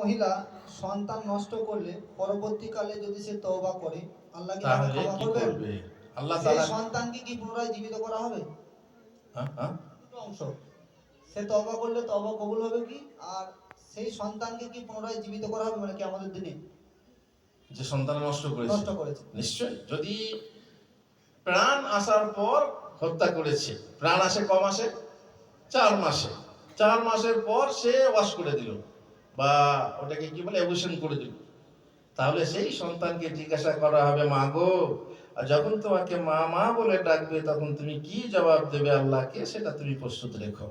মহিলা সন্তান নষ্ট করলে পরবর্তীকালে যদি সে তওবা করে আল্লাহ কি ক্ষমা করবেন? করবে? আল্লাহ তাআলা সন্তানকে কি পুনরায় জীবিত করা হবে? হ্যাঁ, হ্যাঁ? অংশ। সে তওবা করলে তওবা কবুল হবে কি? আর সেই সন্তানকে কি পুনরায় জীবিত করা হবে মানে কি আমাদের দিনে? যে সন্তান নষ্ট করেছে। নষ্ট করেছে। নিশ্চয় যদি প্রাণ আসার পর হত্যা করেছে প্রাণ আসে ক মাসে চার মাসে। চার মাসের পর সে ওয়াশ করে দিল। বা ওটাকে কি বলে অ্যাবুশন করে দিল। তাহলে সেই সন্তানকে জিজ্ঞাসা করা হবে, মা গো, আর যখন তোমাকে মা মা বলে ডাকবে, তখন তুমি কি জবাব দেবে আল্লাহকে? সেটা তুমি প্রস্তুত রেখো।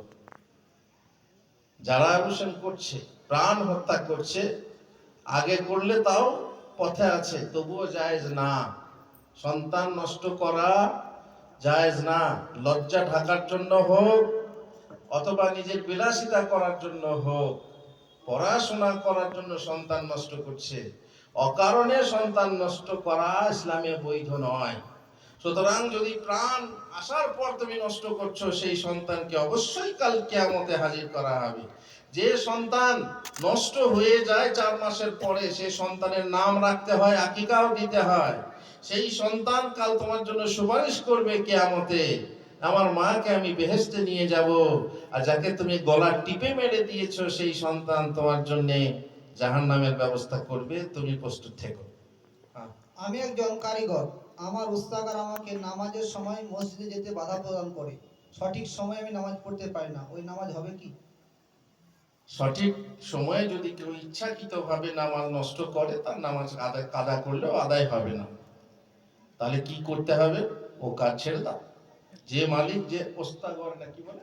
যারা অ্যাবুশন করছে, প্রাণ হত্যা করছে, আগে করলে তাও পথে আছে, তবুও জায়েজ না। সন্তান নষ্ট করা জায়েজ না। লজ্জা ঢাকার জন্য হোক, অথবা নিজের বিলাসিতা করার জন্য হোক পড়াশোনা করার জন্য সন্তান নষ্ট করছে। অকারণে সন্তান নষ্ট করা ইসলামে বৈধ নয়। সুতরাং যদি প্রাণ আসার পর তুমি নষ্ট করছ, সেই সন্তানকে অবশ্যই কাল কেয়ামতে হাজির করা হবে। যে সন্তান নষ্ট হয়ে যায় চার মাসের পরে সেই সন্তানের নাম রাখতে হয়, আকিকাও দিতে হয়। সেই সন্তান কাল তোমার জন্য সুপারিশ করবে কেয়ামতে। আমার মাকে আমি বেহেস্তে নিয়ে যাব আর যাকে তুমি গলা টিপে মেরে দিয়েছ সেই সন্তান তোমার জন্য জাহান নামের ব্যবস্থা করবে তুমি প্রস্তুত থেকো। হ্যাঁ। আমি একজন কারিগর। আমার উস্তাকার আমাকে নামাজের সময় মসজিদে যেতে বাধা প্রদান করে। সঠিক সময় আমি নামাজ পড়তে পারি না। ওই নামাজ হবে কি? সঠিক সময়ে যদি কেউ ইচ্ছাকৃতভাবে নামাজ নষ্ট করে তার নামাজ আদায় কাদা করলেও আদায় হবে না। তাহলে কি করতে হবে? ও কাজ ছেড়ে দাও। যে মালিক যে ওস্তাগর না কি বলে?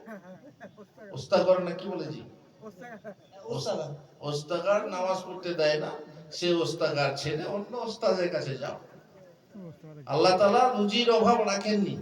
ওস্তাগর না কি বলে জি? ওস্তাগার। নামাজ পড়তে দেয় না সে ওস্তাগার ছেড়ে অন্য ওস্তাদের কাছে যাও। আল্লাহ তালা রুজির অভাব রাখেননি।